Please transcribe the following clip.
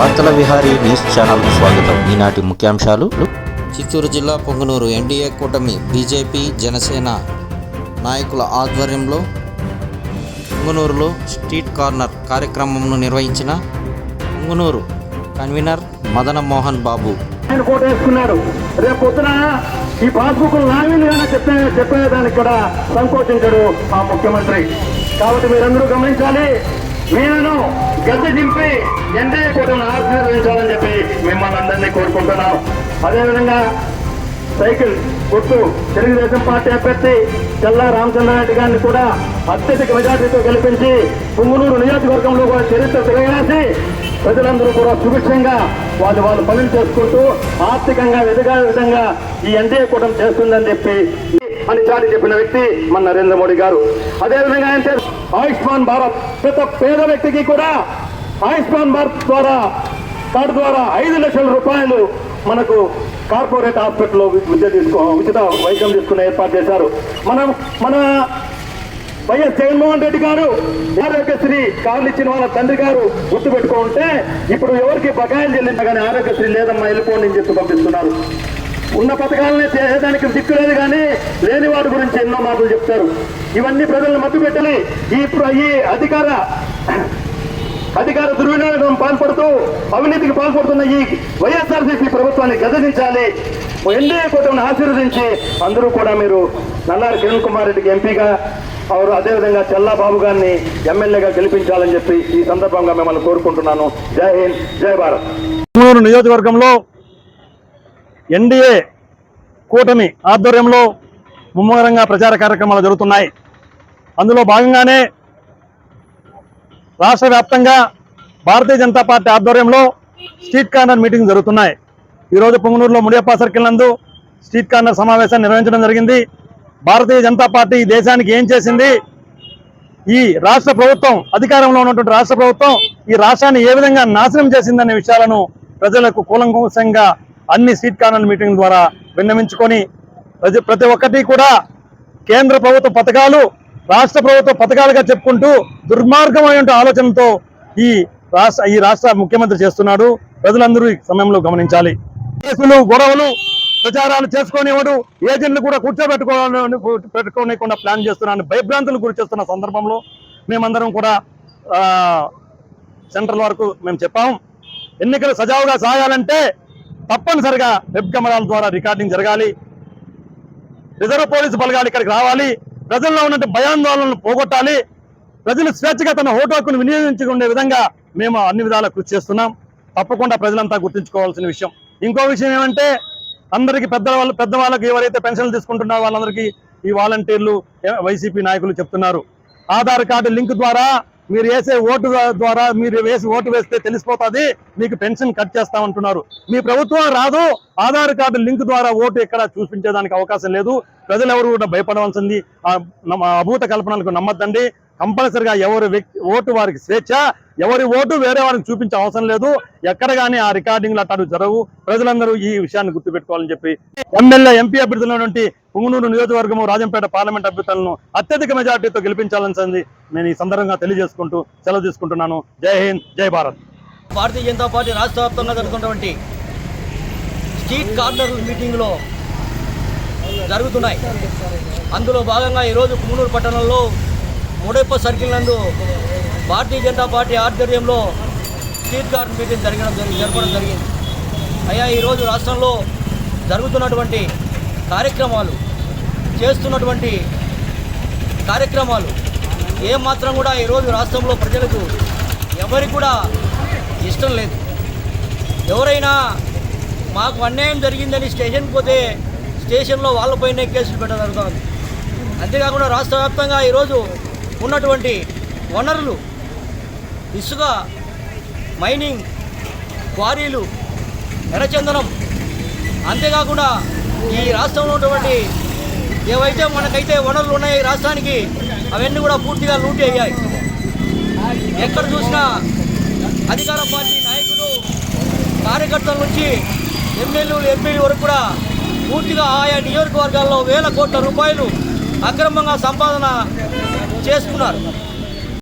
వార్తల విహారీ న్యూస్ ఛానల్కు స్వాగతం. ఈనాటి ముఖ్యాంశాలు. చిత్తూరు జిల్లా పొంగనూరు ఎన్డీఏ కూటమి బీజేపీ జనసేన నాయకుల ఆధ్వర్యంలో పొంగనూరులో స్ట్రీట్ కార్నర్ కార్యక్రమంను నిర్వహించిన పొంగనూరు కన్వీనర్ మదన మోహన్ బాబు. ఆయన కోట వేసుకున్నాడు. రేపు పొద్దున ఈ పాస్బుక్ చెప్పే చెప్పేదానికి కూడా సంకోచించడు ఆ ముఖ్యమంత్రి. కాబట్టి మీరందరూ గమనించాలి. నేను గద్దె దింపి ఎన్డీఏ కూటమిని ఆశీర్వదించాలని చెప్పి మిమ్మల్ని అందరినీ కోరుకుంటున్నాను. అదేవిధంగా సైకిల్ గుర్తు తెలుగుదేశం పార్టీ అభ్యర్థి చల్లా రామచంద్రారెడ్డి గారిని కూడా అత్యధిక మెజార్టీతో గెలిపించి పుంగునూరు నియోజకవర్గంలో కూడా చరిత్ర తిరగేసి ప్రజలందరూ కూడా సుభిక్షంగా వాళ్ళు వాళ్ళు పనులు చేసుకుంటూ ఆర్థికంగా ఎదగాల విధంగా ఈ ఎన్డీఏ కూటమి చేస్తుందని చెప్పి అని చాటి చెప్పిన వ్యక్తి మన నరేంద్ర మోడీ గారు. అదేవిధంగా ఆయన ఆయుష్మాన్ భారత్ ప్రతి పేద వ్యక్తికి కూడా ఆయుష్మాన్ భారత్ ద్వారా కార్డు ద్వారా ఐదు లక్షల రూపాయలు మనకు కార్పొరేట్ హాస్పిటల్లో విద్య తీసుకో ఉచిత వైద్యం తీసుకునే ఏర్పాటు చేశారు. మనం మన వైఎస్ జగన్మోహన్ రెడ్డి గారు ఆరోగ్యశ్రీ కార్లు ఇచ్చిన వాళ్ళ తండ్రి గారు గుర్తుపెట్టుకుంటే ఇప్పుడు ఎవరికి బకాయిలు చెల్లించగానే ఆరోగ్యశ్రీ లేదమ్మా వెళ్ళిపోండి అని చెప్పి పంపిస్తున్నారు. ఉన్న పథకాలనే చేయడానికి దిక్కు లేదు కానీ లేని వాటి గురించి ఎన్నో మాటలు చెప్తారు. ఇవన్నీ ప్రజలను మత్తు పెట్టాలి. ఈ ఈ అధికార అధికార దుర్వినియోగం పాల్పడుతూ అవినీతికి పాల్పడుతున్న ఈ వైఎస్ఆర్సీపీ ప్రభుత్వాన్ని గదదించాలి ఎన్డీఏ కూటమిని ఆశీర్వదించి అందరూ కూడా మీరు నల్లారి కిరణ్ కుమార్ రెడ్డికి ఎంపీగా అవరు అదేవిధంగా చెల్లాబాబు గారిని ఎమ్మెల్యేగా గెలిపించాలని చెప్పి ఈ సందర్భంగా మిమ్మల్ని కోరుకుంటున్నాను. జై హింద్ జై భారత్. నియోజకవర్గంలో ఎన్డీఏ కూటమి ఆధ్వర్యంలో ముమ్మరంగా ప్రచార కార్యక్రమాలు జరుగుతున్నాయి. అందులో భాగంగానే రాష్ట్ర వ్యాప్తంగా భారతీయ జనతా పార్టీ ఆధ్వర్యంలో స్ట్రీట్ కార్నర్ మీటింగ్ జరుగుతున్నాయి. ఈరోజు పొంగనూరులో ముడియప్ప సర్కిల్ నందు స్ట్రీట్ కార్నర్ సమావేశాన్ని నిర్వహించడం జరిగింది. భారతీయ జనతా పార్టీ ఈ దేశానికి ఏం చేసింది? ఈ రాష్ట్ర ప్రభుత్వం అధికారంలో ఉన్నటువంటి రాష్ట్ర ప్రభుత్వం ఈ రాష్ట్రాన్ని ఏ విధంగా నాశనం చేసిందనే విషయాలను ప్రజలకు కూలంకషంగా అన్ని సీట్ కార్నర్ మీటింగ్ ద్వారా విన్నవించుకొని ప్రతి ప్రతి ఒక్కటి కూడా కేంద్ర ప్రభుత్వ పథకాలు రాష్ట్ర ప్రభుత్వ పథకాలుగా చెప్పుకుంటూ దుర్మార్గమైన ఆలోచనతో ఈ రాష్ట్ర ఈ రాష్ట్ర ముఖ్యమంత్రి చేస్తున్నాడు. ప్రజలందరూ ఈ సమయంలో గమనించాలి. కేసులు గొడవలు ప్రచారాలు చేసుకునేవాడు ఏజెంట్లు కూడా కూర్చోబెట్టుకోవాలని పెట్టుకోనికుండా ప్లాన్ చేస్తున్నాను భయభ్రాంతులు గురి చేస్తున్న సందర్భంలో మేమందరం కూడా సెంట్రల్ వరకు మేము చెప్పాము ఎన్నికలు సజావుగా సాగాలంటే తప్పనిసరిగా వెబ్ కెమెరాల ద్వారా రికార్డింగ్ జరగాలి. రిజర్వ్ పోలీసు బలగాలు ఇక్కడికి రావాలి. ప్రజల్లో ఉన్నట్టు భయాందోళనలు పోగొట్టాలి. ప్రజలు స్వేచ్ఛగా తన ఓటు హక్కును వినియోగించుకునే విధంగా మేము అన్ని విధాలా కృషి చేస్తున్నాం. తప్పకుండా ప్రజలంతా గుర్తుంచుకోవాల్సిన విషయం. ఇంకో విషయం ఏమంటే అందరికీ పెద్ద వాళ్ళు పెద్దవాళ్ళకి ఎవరైతే పెన్షన్లు తీసుకుంటున్నారో వాళ్ళందరికీ ఈ వాలంటీర్లు వైసీపీ నాయకులు చెప్తున్నారు. ఆధార్ కార్డు లింక్ ద్వారా మీరు వేసే ఓటు ద్వారా మీరు వేసి ఓటు వేస్తే తెలిసిపోతుంది మీకు పెన్షన్ కట్ చేస్తామంటున్నారు మీ ప్రభుత్వం రాదు ఆధార్ కార్డు లింక్ ద్వారా ఓటు ఎక్కడ చూపించేదానికి అవకాశం లేదు. ప్రజలు ఎవరు కూడా భయపడవలసింది. అభూత కల్పనలకు నమ్మద్దండి. కంపల్సరిగా ఎవరి వ్యక్తి ఓటు వారికి స్వేచ్ఛ ఎవరి ఓటు వేరే వారికి చూపించే అవసరం లేదు. ఎక్కడ కానీ ఆ రికార్డింగ్లు అట్టాడు జరగవు. ప్రజలందరూ ఈ విషయాన్ని గుర్తుపెట్టుకోవాలని చెప్పి ఎమ్మెల్యే ఎంపీ అభ్యర్థుల నుండి పుంగనూరు నియోజకవర్గము రాజంపేట పార్లమెంట్ అభ్యర్థులను అత్యధిక మెజార్టీతో గెలిపించాలని నేను ఈ సందర్భంగా తెలియజేసుకుంటూ సెలవు తీసుకుంటున్నాను. జై హింద్ జై భారత్. భారతీయ జనతా పార్టీ రాష్ట్ర వ్యాప్తంగా జరుగుతున్నటువంటి స్ట్రీట్ కార్నర్ మీటింగ్లో జరుగుతున్నాయి. అందులో భాగంగా ఈరోజు పుంగనూరు పట్టణంలో మూడెప్ప సర్కిల్ నందు భారతీయ జనతా పార్టీ ఆధ్వర్యంలో స్ట్రీట్ కార్నర్ మీటింగ్ జరగడం జరిగి జరపడం జరిగింది. అయ్యా ఈరోజు రాష్ట్రంలో జరుగుతున్నటువంటి కార్యక్రమాలు చేస్తున్నటువంటి కార్యక్రమాలు ఏమాత్రం కూడా ఈరోజు రాష్ట్రంలో ప్రజలకు ఎవరికి కూడా ఇష్టం లేదు. ఎవరైనా మాకు అన్యాయం జరిగిందని స్టేషన్కి పోతే స్టేషన్లో వాళ్ళపైనే కేసులు పెట్టడం జరుగుతుంది. అంతేకాకుండా రాష్ట్ర వ్యాప్తంగా ఈరోజు ఉన్నటువంటి వనరులు ఇసుక మైనింగ్ క్వారీలు ఎర్రచందనం. అంతేకాకుండా ఈ రాష్ట్రంలో ఉన్నటువంటి ఏవైతే మనకైతే వనరులు ఉన్నాయో ఈ రాష్ట్రానికి అవన్నీ కూడా పూర్తిగా లూటీ అయ్యాయి. ఎక్కడ చూసినా అధికార పార్టీ నాయకులు కార్యకర్తల నుంచి ఎమ్మెల్యేలు ఎంపీలు వరకు కూడా పూర్తిగా ఆయా నియోజకవర్గాల్లో వేల కోట్ల రూపాయలు అక్రమంగా సంపాదన చేసుకున్నారు.